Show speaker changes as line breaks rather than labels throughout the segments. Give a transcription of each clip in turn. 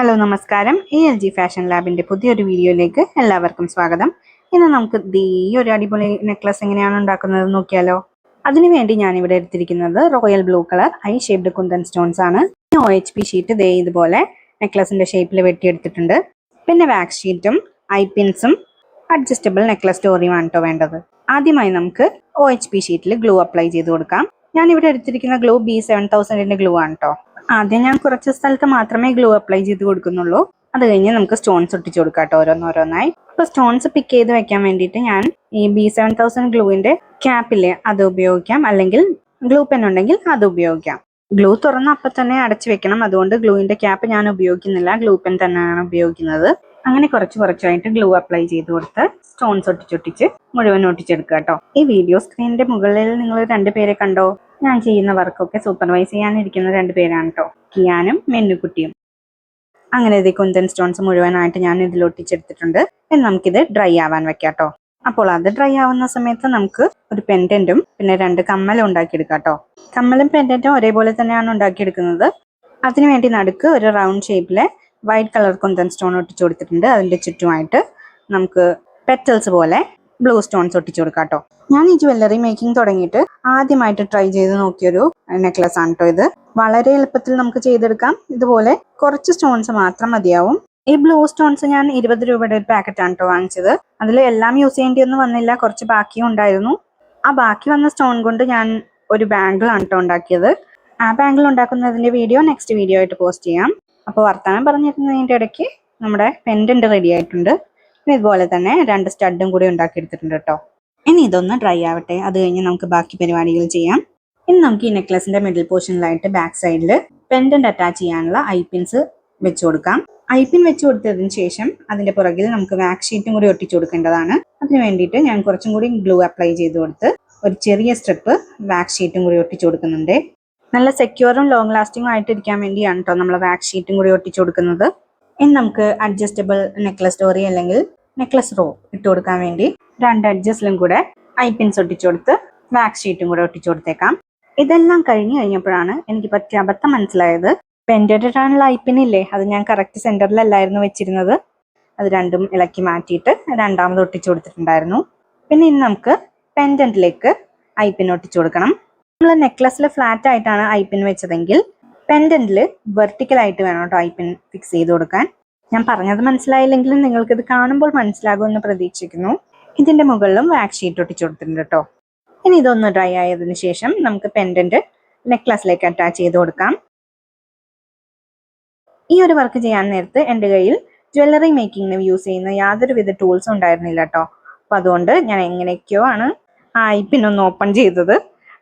hello നമസ്കാരം A L G fashion ലാബിൻ്റെ പുതിയൊരു വീഡിയോയിലേക്ക് എല്ലാവർക്കും സ്വാഗതം ഇന്ന് നമുക്ക് ദീ ഒരു അടിപൊളി നെക്ലസ് എങ്ങനെയാണ് ഉണ്ടാക്കുന്നത് നോക്കിയാലോ അതിനുവേണ്ടി ഞാനിവിടെ എടുത്തിരിക്കുന്നത് royal blue colour eye shaped kundan stones ആണ് ഒ എച്ച് പി ഷീറ്റ് ദേ ഇതുപോലെ നെക്ലസിൻ്റെ ഷേപ്പിൽ വെട്ടിയെടുത്തിട്ടുണ്ട് പിന്നെ വാക്സ് ഷീറ്റും ഐ പിൻസും അഡ്ജസ്റ്റബിൾ നെക്ലസ് സ്റ്റോറിയുമാണ് കേട്ടോ വേണ്ടത് ആദ്യമായി നമുക്ക് ഒ എച്ച് പി ഷീറ്റിൽ ഗ്ലൂ അപ്ലൈ ചെയ്ത് കൊടുക്കാം ഞാനിവിടെ എടുത്തിരിക്കുന്ന ഗ്ലൂ ബി സെവൻ തൗസൻഡിൻ്റെ ഗ്ലൂ ആണ് കേട്ടോ ആദ്യം ഞാൻ കുറച്ച് സ്ഥലത്ത് മാത്രമേ ഗ്ലൂ അപ്ലൈ ചെയ്ത് കൊടുക്കുന്നുള്ളൂ അത് കഴിഞ്ഞ് നമുക്ക് സ്റ്റോൺസ് ഒട്ടിച്ചു കൊടുക്കാം കേട്ടോ ഓരോന്നോരോന്നായി അപ്പൊ സ്റ്റോൺസ് പിക്ക് ചെയ്ത് വെക്കാൻ വേണ്ടിയിട്ട് ഞാൻ ഈ ബി സെവൻ തൗസൻഡ് ഗ്ലൂവിന്റെ ക്യാപ്പില്ലേ അത് ഉപയോഗിക്കാം അല്ലെങ്കിൽ ഗ്ലൂ പെൻ ഉണ്ടെങ്കിൽ അത് ഉപയോഗിക്കാം ഗ്ലൂ തുറന്ന് അപ്പൊ തന്നെ അടച്ചു വെക്കണം അതുകൊണ്ട് ഗ്ലൂവിന്റെ ക്യാപ്പ് ഞാൻ ഉപയോഗിക്കുന്നില്ല ഗ്ലൂ പെൻ തന്നെയാണ് ഉപയോഗിക്കുന്നത് അങ്ങനെ കുറച്ച് കുറച്ചായിട്ട് ഗ്ലൂ അപ്ലൈ ചെയ്ത് കൊടുത്ത് സ്റ്റോൺസ് ഒട്ടിച്ചൊട്ടിച്ച് മുഴുവൻ ഒട്ടിച്ചെടുക്കുക കേട്ടോ ഈ വീഡിയോ സ്ക്രീനിന്റെ മുകളിൽ നിങ്ങൾ രണ്ടുപേരെ കണ്ടോ ഞാൻ ചെയ്യുന്ന വർക്കൊക്കെ സൂപ്പർവൈസ് ചെയ്യാനിരിക്കുന്ന രണ്ടുപേരാണ് കേട്ടോ കിയാനും മെന്നുകുട്ടിയും അങ്ങനെ ഇത് കുന്തൻ സ്റ്റോൺസ് മുഴുവനായിട്ട് ഞാൻ ഇതിൽ ഒട്ടിച്ചെടുത്തിട്ടുണ്ട് ഇനി നമുക്കിത് ഡ്രൈ ആവാൻ വെക്കാം കേട്ടോ അപ്പോൾ അത് ഡ്രൈ ആവുന്ന സമയത്ത് നമുക്ക് ഒരു പെൻഡൻറ്റും പിന്നെ രണ്ട് കമ്മലും ഉണ്ടാക്കിയെടുക്കാം കേട്ടോ കമ്മലും പെൻഡൻറ്റും ഒരേപോലെ തന്നെയാണ് ഉണ്ടാക്കിയെടുക്കുന്നത് അതിനുവേണ്ടി നടുക്ക് ഒരു റൗണ്ട് ഷേപ്പിലെ വൈറ്റ് കളർ കുന്തൻ സ്റ്റോൺ ഒട്ടിച്ചു കൊടുത്തിട്ടുണ്ട് അതിന്റെ ചുറ്റുമായിട്ട് നമുക്ക് പെറ്റൽസ് പോലെ ബ്ലൂ സ്റ്റോൺസ് ഒട്ടിച്ചു കൊടുക്കാം കേട്ടോ ഞാൻ ഈ ജ്വല്ലറി മേക്കിംഗ് തുടങ്ങിയിട്ട് ആദ്യമായിട്ട് ട്രൈ ചെയ്ത് നോക്കിയൊരു നെക്ലസ് ആണ് കേട്ടോ ഇത് വളരെ എളുപ്പത്തിൽ നമുക്ക് ചെയ്തെടുക്കാം ഇതുപോലെ കുറച്ച് സ്റ്റോൺസ് മാത്രം മതിയാവും ഈ ബ്ലൂ സ്റ്റോൺസ് ഞാൻ ഇരുപത് രൂപയുടെ ഒരു പാക്കറ്റ് ആണ് കേട്ടോ വാങ്ങിച്ചത് അതിൽ എല്ലാം യൂസ് ഒന്നും വന്നില്ല കുറച്ച് ബാക്കിയും ഉണ്ടായിരുന്നു ആ ബാക്കി വന്ന സ്റ്റോൺ കൊണ്ട് ഞാൻ ഒരു ആണ് കേട്ടോ ഉണ്ടാക്കിയത് ആ ബാംഗിൾ ഉണ്ടാക്കുന്നതിന്റെ വീഡിയോ നെക്സ്റ്റ് വീഡിയോ ആയിട്ട് പോസ്റ്റ് ചെയ്യാം അപ്പോൾ വർത്തമാനം പറഞ്ഞിരുന്നതിൻ്റെ ഇടയ്ക്ക് നമ്മുടെ പെൻഡന്റ് റെഡി ആയിട്ടുണ്ട് ഇനി ഇതുപോലെ തന്നെ രണ്ട് സ്റ്റഡും കൂടി ഉണ്ടാക്കിയെടുത്തിട്ടുണ്ട് കേട്ടോ ഇനി ഇതൊന്ന് ഡ്രൈ ആവട്ടെ അത് കഴിഞ്ഞ് നമുക്ക് ബാക്കി പരിപാടികൾ ചെയ്യാം ഇനി നമുക്ക് ഈ നെക്ലസിന്റെ മിഡിൽ പോർഷനിലായിട്ട് ബാക്ക് സൈഡിൽ പെൻഡന്റ് അറ്റാച്ച് ചെയ്യാനുള്ള ഐ പിൻസ് വെച്ചു കൊടുക്കാം ഐ പിൻ വെച്ച് കൊടുത്തതിന് ശേഷം അതിന്റെ പുറകിൽ നമുക്ക് വാക്സ് ഷീറ്റും കൂടി ഒട്ടിച്ചു കൊടുക്കേണ്ടതാണ് അതിന് വേണ്ടിയിട്ട് ഞാൻ കുറച്ചും കൂടി ഗ്ലൂ അപ്ലൈ ചെയ്ത് കൊടുത്ത് ഒരു ചെറിയ സ്ട്രിപ്പ് വാക്സ് ഷീറ്റും കൂടി ഒട്ടിച്ചു കൊടുക്കുന്നുണ്ട് നല്ല സെക്യൂറും ലോങ് ലാസ്റ്റിംഗും ആയിട്ട് ഇരിക്കാൻ വേണ്ടിയാണ് കേട്ടോ നമ്മൾ വാക്സ് ഷീറ്റും കൂടി ഒട്ടിച്ചു കൊടുക്കുന്നത് ഇനി നമുക്ക് അഡ്ജസ്റ്റബിൾ നെക്ലസ് സ്റ്റോറി അല്ലെങ്കിൽ നെക്ലസ് റോ ഇട്ട് കൊടുക്കാൻ വേണ്ടി രണ്ട് അഡ്ജസ്റ്റിലും കൂടെ ഐ പിൻസ് ഒട്ടിച്ചു കൊടുത്ത് വാക്സ് ഷീറ്റും കൂടെ ഒട്ടിച്ചു കൊടുത്തേക്കാം ഇതെല്ലാം കഴിഞ്ഞു കഴിഞ്ഞപ്പോഴാണ് എനിക്ക് പറ്റിയ അബദ്ധം മനസ്സിലായത് പെൻഡേഡിട്ടാണുള്ള ഐ പിൻ ഇല്ലേ അത് ഞാൻ കറക്റ്റ് സെന്ററിലല്ലായിരുന്നു വെച്ചിരുന്നത് അത് രണ്ടും ഇളക്കി മാറ്റിയിട്ട് രണ്ടാമത് ഒട്ടിച്ചു കൊടുത്തിട്ടുണ്ടായിരുന്നു പിന്നെ ഇനി നമുക്ക് പെൻഡൻറ്റിലേക്ക് ഐ പിൻ ഒട്ടിച്ചു കൊടുക്കണം നമ്മൾ നെക്ലസ്സിൽ ഫ്ലാറ്റ് ആയിട്ടാണ് പിൻ വെച്ചതെങ്കിൽ പെൻഡന്റിൽ വെർട്ടിക്കൽ ആയിട്ട് വേണം കേട്ടോ പിൻ ഫിക്സ് ചെയ്ത് കൊടുക്കാൻ ഞാൻ പറഞ്ഞത് മനസ്സിലായില്ലെങ്കിലും നിങ്ങൾക്ക് ഇത് കാണുമ്പോൾ മനസ്സിലാകുമെന്ന് പ്രതീക്ഷിക്കുന്നു ഇതിന്റെ മുകളിലും വാക്സ് ഷീറ്റ് ഒട്ടിച്ചു കൊടുത്തിട്ടുണ്ട് കേട്ടോ ഇനി ഇതൊന്ന് ഡ്രൈ ആയതിനു ശേഷം നമുക്ക് പെൻഡന്റ് നെക്ലസിലേക്ക് അറ്റാച്ച് ചെയ്ത് കൊടുക്കാം ഈ ഒരു വർക്ക് ചെയ്യാൻ നേരത്ത് എൻ്റെ കയ്യിൽ ജ്വല്ലറി മേക്കിങ്ങിന് യൂസ് ചെയ്യുന്ന യാതൊരുവിധ ടൂൾസും ഉണ്ടായിരുന്നില്ല കേട്ടോ അപ്പൊ അതുകൊണ്ട് ഞാൻ എങ്ങനെയൊക്കെയോ ആണ് ആ ഒന്ന് ഓപ്പൺ ചെയ്തത്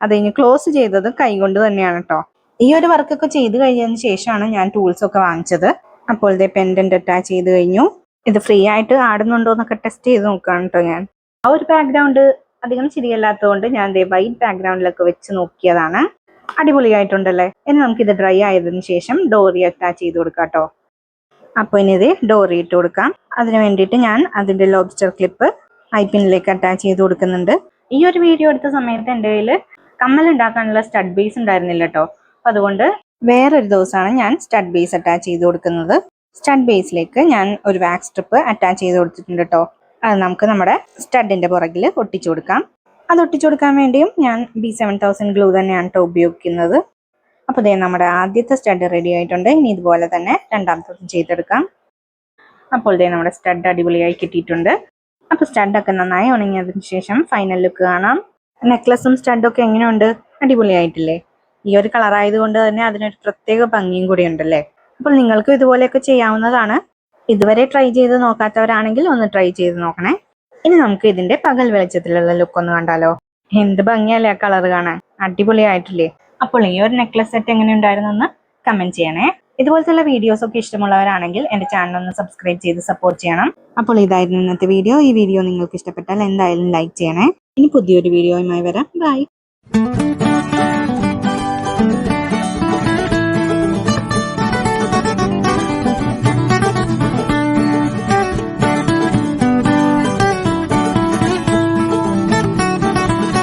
അത് കഴിഞ്ഞ് ക്ലോസ് ചെയ്തത് കൈകൊണ്ട് തന്നെയാണ് കേട്ടോ ഈ ഒരു വർക്കൊക്കെ ചെയ്ത് കഴിഞ്ഞതിന് ശേഷമാണ് ഞാൻ ടൂൾസ് ഒക്കെ വാങ്ങിച്ചത് അപ്പോൾ ഇതേ പെൻഡന്റ് അറ്റാച്ച് ചെയ്ത് കഴിഞ്ഞു ഇത് ഫ്രീ ആയിട്ട് ആടുന്നുണ്ടോ എന്നൊക്കെ ടെസ്റ്റ് ചെയ്ത് നോക്കുകയാണ് കേട്ടോ ഞാൻ ആ ഒരു ബാക്ക്ഗ്രൗണ്ട് അധികം ശരിയല്ലാത്തതുകൊണ്ട് ഞാൻ ഇതേ വൈറ്റ് ബാക്ക്ഗ്രൗണ്ടിലൊക്കെ വെച്ച് നോക്കിയതാണ് അടിപൊളിയായിട്ടുണ്ടല്ലേ ഇനി നമുക്ക് ഇത് ഡ്രൈ ആയതിനു ശേഷം ഡോറി അറ്റാച്ച് ചെയ്ത് കൊടുക്കാം കേട്ടോ അപ്പോൾ ഇനി ഇത് ഡോറി ഇട്ട് കൊടുക്കാം അതിന് വേണ്ടിയിട്ട് ഞാൻ അതിൻ്റെ ലോബ്സ്റ്റർ ക്ലിപ്പ് ഐ പിന്നിലേക്ക് അറ്റാച്ച് ചെയ്ത് കൊടുക്കുന്നുണ്ട് ഈ ഒരു വീഡിയോ എടുത്ത സമയത്ത് എൻ്റെ കയ്യിൽ കമ്മൽ ഉണ്ടാക്കാനുള്ള സ്റ്റഡ് ബേസ് ഉണ്ടായിരുന്നില്ല കേട്ടോ അപ്പൊ അതുകൊണ്ട് വേറൊരു ദിവസമാണ് ഞാൻ സ്റ്റഡ് ബേസ് അറ്റാച്ച് ചെയ്ത് കൊടുക്കുന്നത് സ്റ്റഡ് ബേസിലേക്ക് ഞാൻ ഒരു വാക്സ് സ്ട്രിപ്പ് അറ്റാച്ച് ചെയ്ത് കൊടുത്തിട്ടുണ്ട് കേട്ടോ അത് നമുക്ക് നമ്മുടെ സ്റ്റഡിന്റെ പുറകിൽ ഒട്ടിച്ചു കൊടുക്കാം അത് ഒട്ടിച്ചു കൊടുക്കാൻ വേണ്ടിയും ഞാൻ ബി സെവൻ തൗസൻഡ് ഗ്ലൂ തന്നെയാണ് കേട്ടോ ഉപയോഗിക്കുന്നത് അപ്പോൾ ഇതേ നമ്മുടെ ആദ്യത്തെ സ്റ്റഡ് റെഡി ആയിട്ടുണ്ട് ഇനി ഇതുപോലെ തന്നെ രണ്ടാമത്തെ ചെയ്തെടുക്കാം അപ്പോൾ ഇതേ നമ്മുടെ സ്റ്റഡ് അടിപൊളിയായി കിട്ടിയിട്ടുണ്ട് അപ്പോൾ ഒക്കെ നന്നായി ഉണങ്ങിയതിനു ശേഷം ഫൈനൽ ലുക്ക് കാണാം നെക്ലസും സ്റ്റഡും ഒക്കെ എങ്ങനെയുണ്ട് അടിപൊളിയായിട്ടില്ലേ ഈ ഒരു കളറായത് കൊണ്ട് തന്നെ അതിനൊരു പ്രത്യേക ഭംഗിയും കൂടി ഉണ്ടല്ലേ അപ്പോൾ നിങ്ങൾക്കും ഇതുപോലെയൊക്കെ ചെയ്യാവുന്നതാണ് ഇതുവരെ ട്രൈ ചെയ്ത് നോക്കാത്തവരാണെങ്കിൽ ഒന്ന് ട്രൈ ചെയ്ത് നോക്കണേ ഇനി നമുക്ക് ഇതിന്റെ പകൽ വെളിച്ചത്തിലുള്ള ലുക്ക് ഒന്ന് കണ്ടാലോ എന്ത് ഭംഗിയല്ലേ ആ കളർ കാണാൻ അടിപൊളിയായിട്ടില്ലേ അപ്പോൾ ഈ ഒരു നെക്ലസ് സെറ്റ് എങ്ങനെ ഉണ്ടായിരുന്നു എന്ന് കമന്റ് ചെയ്യണേ ഇതുപോലത്തെ വീഡിയോസ് ഒക്കെ ഇഷ്ടമുള്ളവരാണെങ്കിൽ എന്റെ ചാനൽ ഒന്ന് സബ്സ്ക്രൈബ് ചെയ്ത് സപ്പോർട്ട് ചെയ്യണം അപ്പോൾ ഇതായിരുന്നു ഇന്നത്തെ വീഡിയോ ഈ വീഡിയോ നിങ്ങൾക്ക് ഇഷ്ടപ്പെട്ടാൽ എന്തായാലും ലൈക്ക് ചെയ്യണേ ഇനി പുതിയൊരു വീഡിയോയുമായി വരാം ബൈ